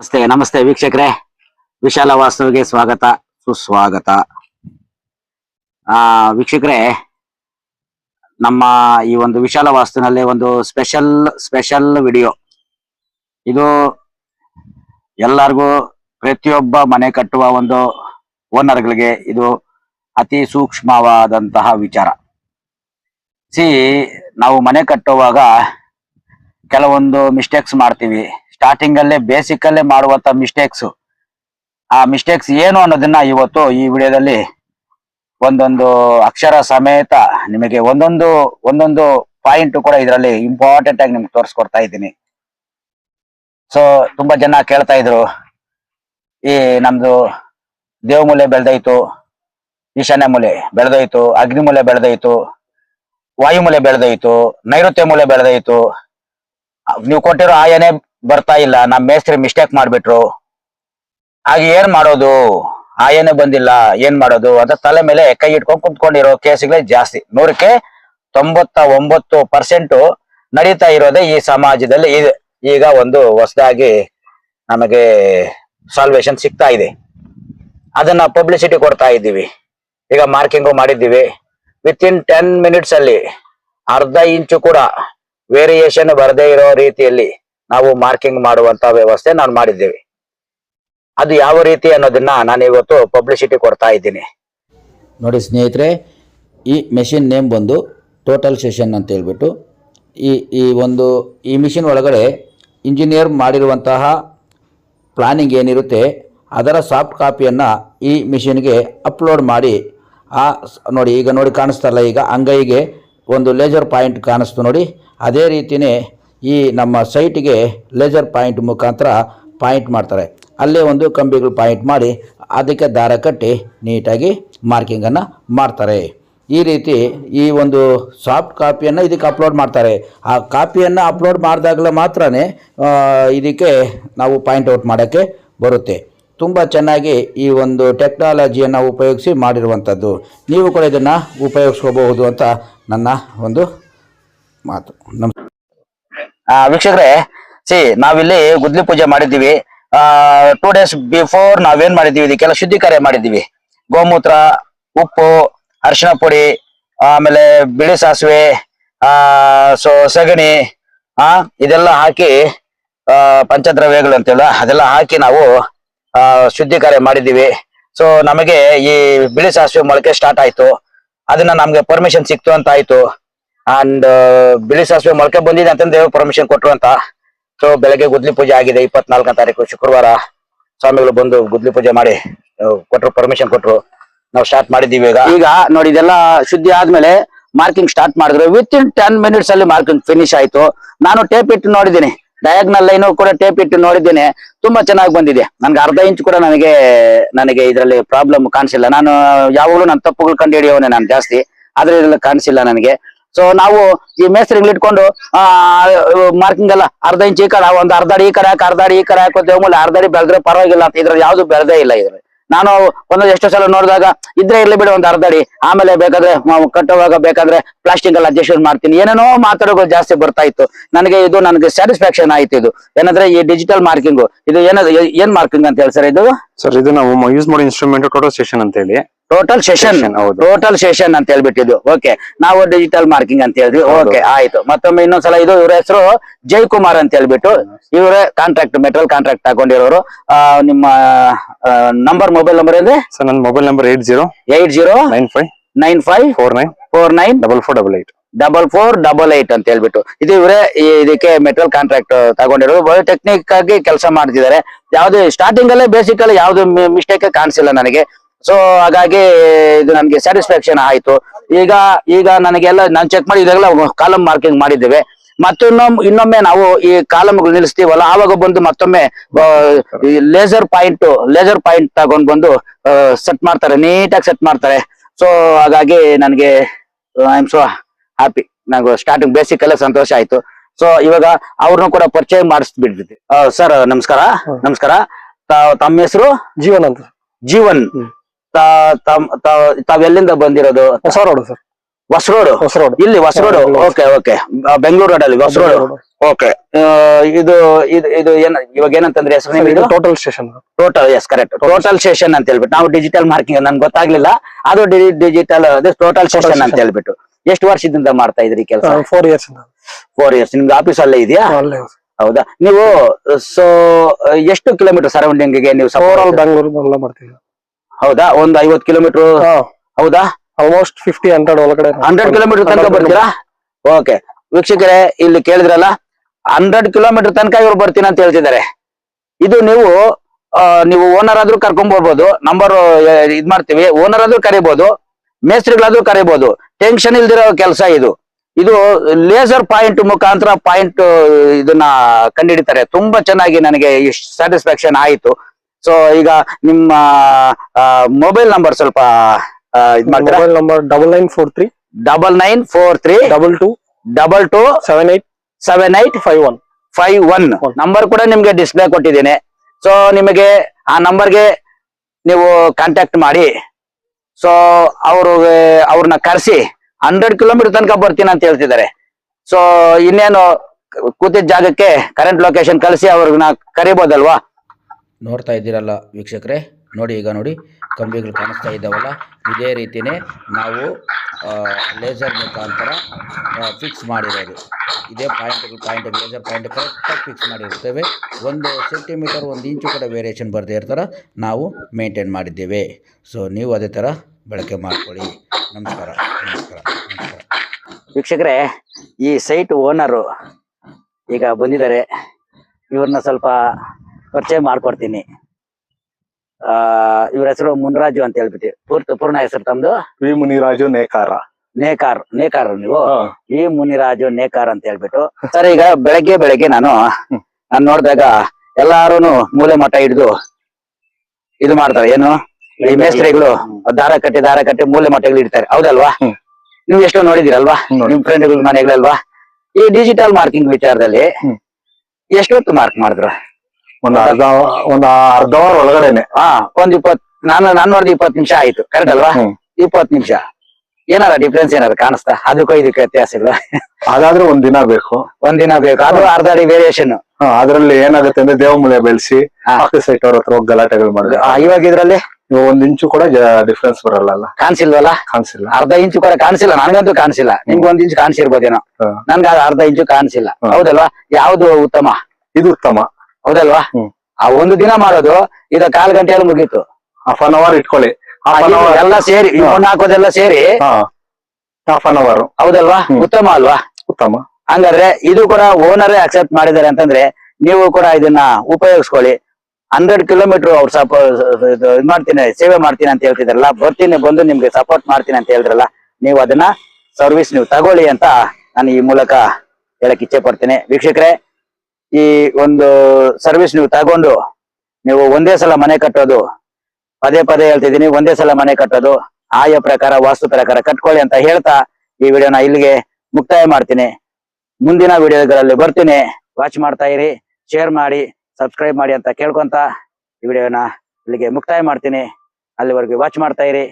ನಮಸ್ತೆ ನಮಸ್ತೆ ವೀಕ್ಷಕರೇ. ವಿಶಾಲ ವಾಸ್ತುವಿಗೆ ಸ್ವಾಗತ, ಸುಸ್ವಾಗತ. ಆ, ವೀಕ್ಷಕರೇ, ನಮ್ಮ ಈ ಒಂದು ವಿಶಾಲ ವಾಸ್ತುನಲ್ಲಿ ಒಂದು ಸ್ಪೆಷಲ್ ಸ್ಪೆಷಲ್ ವಿಡಿಯೋ. ಇದು ಎಲ್ಲರಿಗೂ, ಪ್ರತಿಯೊಬ್ಬ ಮನೆ ಕಟ್ಟುವ ಒಂದು ಓನರ್ಗಳಿಗೆ ಇದು ಅತಿ ಸೂಕ್ಷ್ಮವಾದಂತಹ ವಿಚಾರ. ಸಿ, ನಾವು ಮನೆ ಕಟ್ಟುವಾಗ ಕೆಲವೊಂದು ಮಿಸ್ಟೇಕ್ಸ್ ಮಾಡ್ತೀವಿ. ಸ್ಟಾರ್ಟಿಂಗ್ ಅಲ್ಲೇ ಬೇಸಿಕ್ ಅಲ್ಲೇ ಮಾಡುವಂತ ಮಿಸ್ಟೇಕ್ಸ್ ಆ ಮಿಸ್ಟೇಕ್ಸ್ ಏನು ಅನ್ನೋದನ್ನ ಇವತ್ತು ಈ ವಿಡಿಯೋದಲ್ಲಿ ಒಂದೊಂದು ಅಕ್ಷರ ಸಮೇತ ನಿಮಗೆ ಒಂದೊಂದು ಒಂದೊಂದು ಪಾಯಿಂಟ್ ಕೂಡ ಇದರಲ್ಲಿ ಇಂಪಾರ್ಟೆಂಟ್ ಆಗಿ ನಿಮ್ಗೆ ತೋರಿಸ್ಕೊಡ್ತಾ ಇದ್ದೀನಿ. ಸೊ ತುಂಬಾ ಜನ ಕೇಳ್ತಾ ಇದ್ರು, ಈ ನಮ್ದು ದೇವಮೂಲೆ ಬೆಳೆದೋಯ್ತು, ಈಶಾನ್ಯ ಮೂಲೆ ಬೆಳೆದೋಯ್ತು ಅಗ್ನಿಮೂಲೆ ಬೆಳೆದೋಯ್ತು ವಾಯುಮೂಲೆ ಬೆಳೆದೋಯ್ತು, ನೈಋತ್ಯ ಮೂಲೆ ಬೆಳೆದೋಯ್ತು, ನೀವು ಕೊಟ್ಟಿರೋ ಆಯನೇ ಬರ್ತಾ ಇಲ್ಲ ನಮ್ಮ ಮೇಸ್ತ್ರಿ ಮಿಸ್ಟೇಕ್ ಮಾಡ್ಬಿಟ್ರು. ಹಾಗೆ ಏನ್ ಮಾಡೋದು? ಆಯನೇ ಬಂದಿಲ್ಲ, ಏನ್ ಮಾಡೋದು? ಅಂತ ತಲೆ ಮೇಲೆ ಕೈ ಇಟ್ಕೊಂಡು ಕುಂತ್ಕೊಂಡಿರೋ ಕೇಸ್ಗಳೇ ಜಾಸ್ತಿ. ನೂರಕ್ಕೆ ತೊಂಬತ್ತ ಒಂಬತ್ತು ಪರ್ಸೆಂಟ್ ನಡೀತಾ ಇರೋದೇ ಈ ಸಮಾಜದಲ್ಲಿ ಇದೆ ಈಗ ಒಂದು ಹೊಸದಾಗಿ ನಮಗೆ ಸಾಲ್ವೇಶನ್ ಸಿಗ್ತಾ ಇದೆ. ಅದನ್ನ ಪಬ್ಲಿಸಿಟಿ ಕೊಡ್ತಾ ಇದ್ದೀವಿ. ಈಗ ಮಾರ್ಕಿಂಗು ಮಾಡಿದ್ದೀವಿ. ವಿತ್ ಇನ್ ಟೆನ್ ಮಿನಿಟ್ಸ್ ಅಲ್ಲಿ ಅರ್ಧ ಇಂಚು ಕೂಡ ವೇರಿಯೇಷನ್ ಬರದೇ ಇರೋ ರೀತಿಯಲ್ಲಿ ನಾವು ಮಾರ್ಕಿಂಗ್ ಮಾಡುವಂತ ವ್ಯವಸ್ಥೆ ನಾನು ಮಾಡಿದ್ದೇವೆ. ಅದು ಯಾವ ರೀತಿ ಅನ್ನೋದನ್ನ ನಾನು ಇವತ್ತು ಪಬ್ಲಿಸಿಟಿ ಕೊಡ್ತಾ ಇದ್ದೀನಿ. ನೋಡಿ ಸ್ನೇಹಿತರೆ, ಈ ಮೆಷಿನ್ ನೇಮ್ ಬಂದು ಟೋಟಲ್ ಸೆಷನ್ ಅಂತ ಹೇಳ್ಬಿಟ್ಟು, ಈ ಈ ಒಂದು, ಈ ಮಿಷಿನ್ ಒಳಗಡೆ ಇಂಜಿನಿಯರ್ ಮಾಡಿರುವಂತಹ ಪ್ಲಾನಿಂಗ್ ಏನಿರುತ್ತೆ, ಅದರ ಸಾಫ್ಟ್ ಕಾಪಿಯನ್ನು ಈ ಮಿಷಿನ್ಗೆ ಅಪ್ಲೋಡ್ ಮಾಡಿ, ಆ ನೋಡಿ, ಈಗ ನೋಡಿ ಕಾಣಿಸ್ತಲ್ಲ ಈಗ ಅಂಗೈಗೆ ಒಂದು ಲೇಸರ್ ಪಾಯಿಂಟ್ ಕಾಣಿಸ್ತು ನೋಡಿ, ಅದೇ ರೀತಿಯೇ ಈ ನಮ್ಮ ಸೈಟಿಗೆ ಲೇಸರ್ ಪಾಯಿಂಟ್ ಮುಖಾಂತರ ಪಾಯಿಂಟ್ ಮಾಡ್ತಾರೆ. ಅಲ್ಲೇ ಒಂದು ಕಂಬಿಗಳು ಪಾಯಿಂಟ್ ಮಾಡಿ ಅದಕ್ಕೆ ದಾರ ಕಟ್ಟಿ ನೀಟಾಗಿ ಮಾರ್ಕಿಂಗನ್ನು ಮಾಡ್ತಾರೆ. ಈ ರೀತಿ ಈ ಒಂದು ಸಾಫ್ಟ್ ಕಾಪಿಯನ್ನು ಇದಕ್ಕೆ ಅಪ್ಲೋಡ್ ಮಾಡ್ತಾರೆ. ಆ ಕಾಪಿಯನ್ನು ಅಪ್ಲೋಡ್ ಮಾಡಿದಾಗಲೇ ಮಾತ್ರ ಇದಕ್ಕೆ ನಾವು ಪಾಯಿಂಟ್ ಔಟ್ ಮಾಡೋಕ್ಕೆ ಬರುತ್ತೆ. ತುಂಬ ಚೆನ್ನಾಗಿ ಈ ಒಂದು ಟೆಕ್ನಾಲಜಿಯನ್ನು ಉಪಯೋಗಿಸಿ ಮಾಡಿರುವಂಥದ್ದು. ನೀವು ಕೂಡ ಇದನ್ನು ಉಪಯೋಗಿಸ್ಕೋಬಹುದು ಅಂತ ನನ್ನ ಒಂದು ಮಾತು. ನಮ್ ಆ, ವೀಕ್ಷಕರೇ ಸಿ ನಾವಿಲ್ಲಿ ಗುದ್ಲಿ ಪೂಜೆ ಮಾಡಿದ್ದೀವಿ. ಆ ಟೂ ಡೇಸ್ ಬಿಫೋರ್ ನಾವೇನ್ ಮಾಡಿದ್ದೀವಿ? ಇದಕ್ಕೆಲ್ಲ ಶುದ್ಧಿ ಕಾರ್ಯ ಮಾಡಿದ್ದೀವಿ. ಗೋಮೂತ್ರ, ಉಪ್ಪು ಅರಿಶಿನ ಪುಡಿ, ಆಮೇಲೆ ಬಿಳಿ ಸಾಸಿವೆ, ಆ, ಸೊ, ಸಗಣಿ, ಆ, ಇದೆಲ್ಲ ಹಾಕಿ, ಆ, ಪಂಚದ್ರವ್ಯಗಳು ಅಂತೆಲ್ಲ ಅದೆಲ್ಲ ಹಾಕಿ ನಾವು, ಆ ಕಾರ್ಯ ಮಾಡಿದ್ದೀವಿ. ಸೊ ನಮಗೆ ಈ ಬಿಳಿ ಸಾಸಿವೆ ಮೊಳಕೆ ಸ್ಟಾರ್ಟ್ ಆಯ್ತು. ಅದನ್ನ ನಮ್ಗೆ ಪರ್ಮಿಷನ್ ಸಿಕ್ತು ಅಂತ ಆಯ್ತು. ಅಂಡ್ ಬಿಳಿ ಸಾಸಿವೆ ಮೊಳಕೆ ಬಂದಿದೆ ಅಂತ ದೇವ್ರ ಪರ್ಮಿಷನ್ ಕೊಟ್ರು ಅಂತ. ಸೊ ಬೆಳಗ್ಗೆ ಗುದ್ಲಿ ಪೂಜೆ ಆಗಿದೆ ಇಪ್ಪತ್ನಾಲ್ಕನೇ ತಾರೀಕು ಶುಕ್ರವಾರ. ಸ್ವಾಮಿಗಳು ಬಂದು ಗುದ್ಲಿ ಪೂಜೆ ಮಾಡಿ ಕೊಟ್ರು ಪರ್ಮಿಷನ್ ಕೊಟ್ರು. ನಾವು ಸ್ಟಾರ್ಟ್ ಮಾಡಿದೀವಿ ಈಗ. ಈಗ ನೋಡಿ, ಇದೆಲ್ಲ ಶುದ್ಧಿ ಆದ್ಮೇಲೆ ಮಾರ್ಕಿಂಗ್ ಸ್ಟಾರ್ಟ್ ಮಾಡಿದ್ರು. ವಿತ್ ಇನ್ ಟೆನ್ ಮಿನಿಟ್ಸ್ ಅಲ್ಲಿ ಮಾರ್ಕಿಂಗ್ ಫಿನಿಶ್ ಆಯ್ತು. ನಾನು ಟೇಪ್ ಇಟ್ಟು ನೋಡಿದ್ದೀನಿ. ಡಯಾಗ್ನಲ್ ಲೈನು ಕೂಡ ಟೇಪ್ ಇಟ್ಟು ನೋಡಿದ್ದೇನೆ. ತುಂಬಾ ಚೆನ್ನಾಗಿ ಬಂದಿದೆ. ನನ್ಗೆ ಅರ್ಧ ಇಂಚ್ ಕೂಡ ನನಗೆ ನನಗೆ ಇದರಲ್ಲಿ ಪ್ರಾಬ್ಲಮ್ ಕಾಣಿಸಿಲ್ಲ. ನಾನು ಯಾವಾಗಲೂ ನನ್ನ ತಪ್ಪುಗಳು ಕಂಡು ಹಿಡಿಯೋನೆ ನಾನು ಜಾಸ್ತಿ. ಆದ್ರೆ ಇದ್ರಲ್ಲಿ ಕಾಣಿಸಿಲ್ಲ ನನಗೆ. ಸೊ ನಾವು ಈ ಮೇಸ್ತ್ರಿಗಳು ಇಟ್ಕೊಂಡು, ಆ ಮಾರ್ಕಿಂಗ್ ಎಲ್ಲ ಅರ್ಧ ಇಂಚ್ ಈ ಕಡೆ ಒಂದು ಅರ್ಧ ಅಡಿ ಈ ಕಡೆ ಹಾಕಿ, ಅರ್ಧ ಅಡಿ ಈ ಕಡೆ ಹಾಕೋ, ದೇವಮೂಲ ಅರ್ಧ ಅಡಿ ಬೆಳೆದ್ರೆ ಪರವಾಗಿಲ್ಲ ಅಂತ ಇದ್ರಲ್ಲಿ ಯಾವ್ದು ಬೆಳೆದೇ ಇಲ್ಲ ಇದ್ರೆ ನಾನು ಒಂದೊಂದು ಎಷ್ಟೋ ಸಲ ನೋಡಿದಾಗ, ಇದ್ರೆ ಇರ್ಲಿ ಬಿಡಿ ಒಂದು ಅರ್ಧ ಅಡಿ, ಆಮೇಲೆ ಬೇಕಾದ್ರೆ ಕಟ್ಟುವಾಗ ಬೇಕಾದ್ರೆ ಪ್ಲಾಸ್ಟಿಕ್ ಎಲ್ಲ ಅಡ್ಜಸ್ಟ್ಮೆಂಟ್ ಮಾಡ್ತೀನಿ. ಏನೇನೋ ಮಾತಾಡೋದು ಜಾಸ್ತಿ ಬರ್ತಾ ಇತ್ತು. ನನಗೆ ಇದು, ನನಗೆ ಸ್ಯಾಟಿಸ್ಫ್ಯಾಕ್ಷನ್ ಆಯ್ತು ಇದು. ಏನಂದ್ರೆ ಈ ಡಿಜಿಟಲ್ ಮಾರ್ಕಿಂಗ್ ಇದು ಏನದು ಏನ್ ಮಾರ್ಕಿಂಗ್ ಅಂತ ಹೇಳಿ ಸರ್ ಇದು? ಸರ್, ಇದು ನಾವು ಯೂಸ್ ಮಾಡೋ ಇನ್ಸ್ಟ್ರೂಮೆಂಟ್ ಟೋಟಲ್ ಸ್ಟೇಷನ್ ಅಂತ ಹೇಳಿ ಟೋಟಲ್ ಸೆಷನ್ ಟೋಟಲ್ ಸೆಷನ್ ಅಂತ ಹೇಳ್ಬಿಟ್ಟಿದ್ದು. ಓಕೆ ನಾವು ಡಿಜಿಟಲ್ ಮಾರ್ಕಿಂಗ್ ಅಂತ ಹೇಳಿದ್ವಿ. ಓಕೆ ಆಯ್ತು. ಮತ್ತೊಮ್ಮೆ ಇನ್ನೊಂದ್ಸಲ ಇದು ಇವ್ರ ಹೆಸರು ಜೈ ಕುಮಾರ್ ಅಂತ ಹೇಳ್ಬಿಟ್ಟು ಇವರೇ ಕಾಂಟ್ರಾಕ್ಟ್ ಮೆಟ್ರಲ್ ಕಾಂಟ್ರಾಕ್ಟ್ ತಗೊಂಡಿರೋರು. ನಿಮ್ಮ ನಂಬರ್ ಮೊಬೈಲ್ ನಂಬರ್ ಅಂದ್ರೆ ಸರ್ ನನ್ನ mobile number eight zero eight zero nine five nine five four nine four nine double four double eight double four double eight ಅಂತ ಹೇಳ್ಬಿಟ್ಟು. ಇದು ಇವರೇ ಇದಕ್ಕೆ ಮೆಟ್ರಲ್ ಕಾಂಟ್ರಾಕ್ಟ್ ತಗೊಂಡಿರೋದು ಬಹಳ ಟೆಕ್ನಿಕ್ ಆಗಿ ಕೆಲಸ ಮಾಡ್ತಿದ್ದಾರೆ. ಯಾವ್ದು ಸ್ಟಾರ್ಟಿಂಗ್ ಅಲ್ಲೇ ಬೇಸಿಕ್ ಅಲ್ಲಿ ಯಾವ್ದು ಮಿಸ್ಟೇಕ್ ಕಾಣಿಸಿಲ್ಲ ನನಗೆ. ಸೊ ಹಾಗಾಗಿ ಇದು ನಮ್ಗೆ ಸ್ಯಾಟಿಸ್ಫ್ಯಾಕ್ಷನ್ ಆಯ್ತು. ಈಗ ಈಗ ನನಗೆಲ್ಲ ನಾನು ಚೆಕ್ ಮಾಡಿ ಇದೆಲ್ಲ ಕಾಲಮ್ ಮಾರ್ಕಿಂಗ್ ಮಾಡಿದ್ದೇವೆ. ಮತ್ತೊನ್ನೊಮ್ಮೆ ಇನ್ನೊಮ್ಮೆ ನಾವು ಈ ಕಾಲಮ್ಗಳು ನಿಲ್ಲಿಸ್ತೀವಲ್ಲ ಆವಾಗ ಬಂದು ಮತ್ತೊಮ್ಮೆ ಲೇಸರ್ ಪಾಯಿಂಟ್ ಲೇಸರ್ ಪಾಯಿಂಟ್ ತಗೊಂಡ್ ಬಂದು ಸೆಟ್ ಮಾಡ್ತಾರೆ ನೀಟಾಗಿ ಸೆಟ್ ಮಾಡ್ತಾರೆ. ಸೊ ಹಾಗಾಗಿ ನನಗೆ ಐ ಆಮ್ ಸೊ ಹ್ಯಾಪಿ ನಂಗೆ ಸ್ಟಾರ್ಟಿಂಗ್ ಬೇಸಿಕ್ ಎಲ್ಲ ಸಂತೋಷ ಆಯ್ತು. ಸೊ ಇವಾಗ ಅವ್ರನ್ನ ಕೂಡ ಪರಿಚಯ ಮಾಡಿಸ್ಬಿಡ್ತೀವಿ ಸರ್ ನಮಸ್ಕಾರ. ನಮಸ್ಕಾರ. ತಮ್ಮ ಹೆಸರು? ಜೀವನ್ ಅಂತ. ಜೀವನ್. ತಾ- ತಮ್- ತಾ- ಎಲ್ಲಿಂದ ಬಂದಿರೋದು? ಹೊಸ ರೋಡ್ ಸರ್. ಹೊಸರೋಡು? ಹೊಸರೋಡು. ಇಲ್ಲಿ Hosaroad? Okay okay. Bengaluru road ಅಲ್ಲಿ ಹೊಸರೋಡು. ಓಕೆ. ಇದು ಇದು ಇದು ಏನ ಇವಾಗ ಏನಂತಂದ್ರೆ ಹೆಸರು ನಿಮ್ದು? Total station total S correct total station ಅಂತ ಹೇಳ್ಬಿಟ್ಟು. ನಾವು ಡಿಜಿಟಲ್ ಮಾರ್ಕಿಂಗ್ ನನ್ಗೆ ಗೊತ್ತಾಗ್ಲಿಲ್ಲ. ಅದು ಡಿಜಿಟಲ್ ಟೋಟಲ್ ಸ್ಟೇಷನ್ ಅಂತ ಹೇಳ್ಬಿಟ್ಟು. ಎಷ್ಟು ವರ್ಷದಿಂದ ಮಾಡ್ತಾ ಇದ್ರಿ ಕೆಲಸ? ಫೋರ್ ಇಯರ್ಸ್ ಫೋರ್ ಇಯರ್ಸ್ ನಿಮ್ಗೆ ಆಫೀಸ್ ಅಲ್ಲೇ ಇದೆಯಾ? ಹೌದಾ? ನೀವು ಸೊ ಎಷ್ಟು ಕಿಲೋಮೀಟರ್ ಸರೌಂಡಿಂಗ್ಗೆ ನೀವು ಓವರ್ ಆಲ್ support- ಬ್ಯಾಂಗ್ಳೂರ್ ಮಾಡ್ತೀವಿ. ಹೌದಾ? ಒಂದು ಐವತ್ ಕಿಲೋಮೀಟರ್? ಹೌದಾ? ಆಲ್ಮೋಸ್ಟ್ ಫಿಫ್ಟಿ ಹಂಡ್ರೆಡ್ ಒಳಗಡೆ. ಹಂಡ್ರೆಡ್ ಕಿಲೋಮೀಟರ್ ತನಕ ಬರ್ತೀರಾ? ಓಕೆ. ವೀಕ್ಷಕರೇ ಇಲ್ಲಿ ಕೇಳಿದ್ರಲ್ಲ ಹಂಡ್ರೆಡ್ ಕಿಲೋಮೀಟರ್ ತನಕ ಇವ್ರು ಬರ್ತೀನಿ ಅಂತ ಹೇಳ್ತಿದ್ದಾರೆ. ಇದು ನೀವು ನೀವು ಓನರ್ ಆದ್ರೂ ಕರ್ಕೊಂಡ್ ಬರ್ಬೋದು ನಂಬರ್ ಇದ್ ಮಾಡ್ತೀವಿ ಓನರ್ ಆದ್ರೂ ಕರಿಬಹುದು ಮೇಸ್ತ್ರಿಗಳಾದ್ರೂ ಕರಿಬಹುದು ಟೆನ್ಷನ್ ಇಲ್ದಿರೋ ಕೆಲಸ ಇದು. ಇದು ಲೇಸರ್ ಪಾಯಿಂಟ್ ಮುಖಾಂತರ ಪಾಯಿಂಟ್ ಇದನ್ನ ಕಂಡಿಡಿತಾರೆ. ತುಂಬಾ ಚೆನ್ನಾಗಿ ನನಗೆ ಸ್ಯಾಟಿಸ್ಫ್ಯಾಕ್ಷನ್ ಆಯಿತು. ಸೊ ಈಗ ನಿಮ್ಮ ಮೊಬೈಲ್ ನಂಬರ್ ಸ್ವಲ್ಪ ಆ, ಇದ್ ಮಾಡ್ತೀರಾ? Mobile number double nine four three double nine four three double two double two seven eight seven eight five one five one number ಕೂಡ ನಿಮ್ಗೆ ಡಿಸ್ಪ್ಲೇ ಕೊಟ್ಟಿದ್ದೀನಿ. ಸೊ ನಿಮಗೆ ಆ ನಂಬರ್ಗೆ ನೀವು ಕಾಂಟ್ಯಾಕ್ಟ್ ಮಾಡಿ. ಸೊ ಅವರು ಅವ್ರನ್ನ ಕರೆಸಿ ಹಂಡ್ರೆಡ್ ಕಿಲೋಮೀಟರ್ ತನಕ ಬರ್ತೀನಿ ಅಂತ ಹೇಳ್ತಿದ್ದಾರೆ. ಸೊ ಇನ್ನೇನು ಕೂತಿದ್ದ ಜಾಗಕ್ಕೆ ಕರೆಂಟ್ ಲೊಕೇಶನ್ ಕಳಿಸಿ ಅವ್ರನ್ನ ಕರಿಬೋದಲ್ವಾ? ನೋಡ್ತಾ ಇದ್ದೀರಲ್ಲ ವೀಕ್ಷಕರೇ, ನೋಡಿ ಈಗ ನೋಡಿ ಕಂಬಿಗಳು ಕಾಣಿಸ್ತಾ ಇದ್ದಾವಲ್ಲ. ಇದೇ ರೀತಿಯೇ ನಾವು ಲೇಸರ್ ಮುಖಾಂತರ ಫಿಕ್ಸ್ ಮಾಡಿರೋದು. ಇದೇ ಪಾಯಿಂಟ್ಗಳು ಪಾಯಿಂಟ್ ಲೇಸರ್ ಪಾಯಿಂಟ್ ಕರೆಕ್ಟಾಗಿ ಫಿಕ್ಸ್ ಮಾಡಿರ್ತೇವೆ. ಒಂದು ಸೆಂಟಿಮೀಟರ್ ಒಂದು ಇಂಚು ಕೂಡ ವೇರಿಯೇಷನ್ ಬರದೇ ಇರ್ತಾರೆ. ನಾವು ಮೇಂಟೈನ್ ಮಾಡಿದ್ದೇವೆ. ಸೊ ನೀವು ಅದೇ ಥರ ಬಳಕೆ ಮಾಡ್ಕೊಳ್ಳಿ. ನಮಸ್ಕಾರ ನಮಸ್ಕಾರ ನಮಸ್ಕಾರ. ವೀಕ್ಷಕರೇ, ಈ ಸೈಟ್ ಓನರು ಈಗ ಬಂದಿದ್ದಾರೆ. ಇವ್ರನ್ನ ಸ್ವಲ್ಪ ಪರಿಚಯ ಮಾಡ್ಕೊಡ್ತೀನಿ. ಆ ಇವ್ರ ಹೆಸರು ಮುನ್ರಾಜು ಅಂತ ಹೇಳ್ಬಿಟ್ಟು ಪೂರ್ತಿ ಪೂರ್ಣ ಹೆಸರು ತಮ್ದು? ವಿ ಮುನಿರಾಜು ನೇಕಾರ. ನೇಕಾರ್ ನೇಕಾರ ನೀವು? ವಿ ಮುನಿರಾಜು ನೇಕಾರ್ ಅಂತ ಹೇಳ್ಬಿಟ್ಟು. ಸರ್ ಈಗ ಬೆಳಗ್ಗೆ ಬೆಳಗ್ಗೆ ನಾನು ನಾನು ನೋಡಿದಾಗ ಎಲ್ಲಾರುನು ಮೂಲೆ ಮಠ ಹಿಡಿದು ಇದು ಮಾಡ್ತಾರೆ ಏನು? ಈ ಮೇಸ್ತ್ರಿಗಳು ದಾರ ಕಟ್ಟಿ ದಾರ ಕಟ್ಟಿ ಮೂಲೆ ಮಠಗಳು ಇಡ್ತಾರೆ. ಹೌದಲ್ವಾ? ನೀವು ಎಷ್ಟೋ ನೋಡಿದಿರಲ್ವಾ. ನಿಮ್ ಫ್ರೆಂಡ್ಗಳು ಮನೆಗಳಲ್ವಾ? ಈ ಡಿಜಿಟಲ್ ಮಾರ್ಕಿಂಗ್ ವಿಚಾರದಲ್ಲಿ. ಎಷ್ಟೊತ್ತು ಮಾರ್ಕ್ ಮಾಡಿದ್ರು? ಒಂದ್ ಅರ್ಧ ಒಂದ್ ಅರ್ಧ ಅವರ್ ಒಳಗಡೆನೆ. ಹಾ ಒಂದ್ ಇಪ್ಪತ್ ನಾನು ನಾನ್ ನೋಡಿದ ಇಪ್ಪತ್ ನಿಮಿಷ ಆಯ್ತು. ಕರೆಕ್ಟ್ ಅಲ್ವಾ. ಇಪ್ಪತ್ ನಿಮಿಷ. ಏನಾರ ಡಿಫ್ರೆನ್ಸ್ ಏನಾರ ಕಾಣಿಸ್ತಾ? ಅದಕ್ಕೂ ಇದಕ್ಕೆ ವ್ಯತ್ಯಾಸ ಇಲ್ಲ ಅದಾದ್ರೆ ಒಂದ್ ದಿನ ಬೇಕು. ಒಂದಿನ ಬೇಕು. ಅದು ಅರ್ಧ ಅಡಿ ವೇರಿಯೇಷನ್ ಅದ್ರಲ್ಲಿ ಏನಾಗುತ್ತೆ ಅಂದ್ರೆ ದೇವಮೂಲೆ ಬೆಳೆಸಿ ಸೈಟ್ ಅವ್ರ ಹತ್ರ ಹೋಗಿ ಗಲಾಟೆಗಳು ಮಾಡಿದ್ರೆ ಇವಾಗ ಇದ್ರಲ್ಲಿ? ಒಂದ್ ಇಂಚು ಕೂಡ ಡಿಫ್ರೆನ್ಸ್ ಬರಲ್ಲ ಅಲ್ಲ. ಕಾಣಿಸಿಲ್ವಲ್ಲ? ಕಾಣಿಸಿಲ್ಲ. ಅರ್ಧ ಇಂಚು ಕೂಡ ಕಾಣಿಸಿಲ್ಲ. ನನಗಂತೂ ಕಾಣಿಸಿಲ್ಲ. ನಿಮ್ಗೆ ಒಂದ್ ಇಂಚು ಕಾಣಿಸಿರ್ಬೋದೇನೋ. ನನ್ಗೆ ಅರ್ಧ ಇಂಚು ಕಾಣಿಸಿಲ್ಲ. ಹೌದಲ್ವಾ? ಯಾವ್ದು ಉತ್ತಮ? ಇದು ಉತ್ತಮ. ಹೌದಲ್ವಾ? ಆ ಒಂದು ದಿನ ಮಾಡೋದು ಇದು ಕಾಲ್ ಗಂಟೆಯಲ್ಲಿ ಮುಗೀತು. ಹಾಫ್ ಅನ್ ಅವರ್ ಇಟ್ಕೊಳ್ಳಿ. ಹಾಫ್ ಅನ್ ಅವರ್ ಎಲ್ಲ ಸೇರಿ. ಮಣ್ಣು ಹಾಕೋದೆಲ್ಲ ಸೇರಿ ಹಾಫ್ ಅನ್ ಅವರ್ ಹೌದಲ್ವಾ. ಉತ್ತಮ ಅಲ್ವಾ? ಉತ್ತಮ. ಹಂಗಾದ್ರೆ ಇದು ಕೂಡ ಓನರೇ ಅಕ್ಸೆಪ್ಟ್ ಮಾಡಿದ್ದಾರೆ ಅಂತಂದ್ರೆ ನೀವು ಕೂಡ ಇದನ್ನ ಉಪಯೋಗಿಸ್ಕೊಳ್ಳಿ. ಹಂಡ್ರೆಡ್ ಕಿಲೋಮೀಟರ್ ಅವ್ರು ಸಪ ಇದು ಇದ್ ಮಾಡ್ತೀನಿ ಸೇವೆ ಮಾಡ್ತೀನಿ ಅಂತ ಹೇಳ್ತಿದ್ರಲ್ಲ ಬರ್ತೀನಿ ಬಂದು ನಿಮ್ಗೆ ಸಪೋರ್ಟ್ ಮಾಡ್ತೀನಿ ಅಂತ ಹೇಳಿದ್ರಲ್ಲ ನೀವು ಅದನ್ನ ಸರ್ವಿಸ್ ನೀವು ತಗೊಳ್ಳಿ ಅಂತ ನಾನು ಈ ಮೂಲಕ ಹೇಳಕ್ ಇಚ್ಛೆ ಪಡ್ತೀನಿ. ವೀಕ್ಷಕರೇ ಈ ಒಂದು ಸರ್ವಿಸ್ ನೀವು ತಗೊಂಡು ನೀವು ಒಂದೇ ಸಲ ಮನೆ ಕಟ್ಟೋದು, ಪದೇ ಪದೇ ಹೇಳ್ತಿದ್ದೀನಿ, ಒಂದೇ ಸಲ ಮನೆ ಕಟ್ಟೋದು, ಆಯಾ ಪ್ರಕಾರ, ವಾಸ್ತು ಪ್ರಕಾರ ಕಟ್ಕೊಳ್ಳಿ ಅಂತ ಹೇಳ್ತಾ ಈ ವಿಡಿಯೋನ ಇಲ್ಲಿಗೆ ಮುಕ್ತಾಯ ಮಾಡ್ತೀನಿ. ಮುಂದಿನ ವಿಡಿಯೋಗಳಲ್ಲಿ ಬರ್ತೀನಿ. ವಾಚ್ ಮಾಡ್ತಾ ಇರಿ ಶೇರ್ ಮಾಡಿ ಸಬ್ಸ್ಕ್ರೈಬ್ ಮಾಡಿ ಅಂತ ಕೇಳ್ಕೊಂತ ಈ ವಿಡಿಯೋನ ಇಲ್ಲಿಗೆ ಮುಕ್ತಾಯ ಮಾಡ್ತೀನಿ. ಅಲ್ಲಿವರೆಗೂ ವಾಚ್ ಮಾಡ್ತಾ ಇರಿ.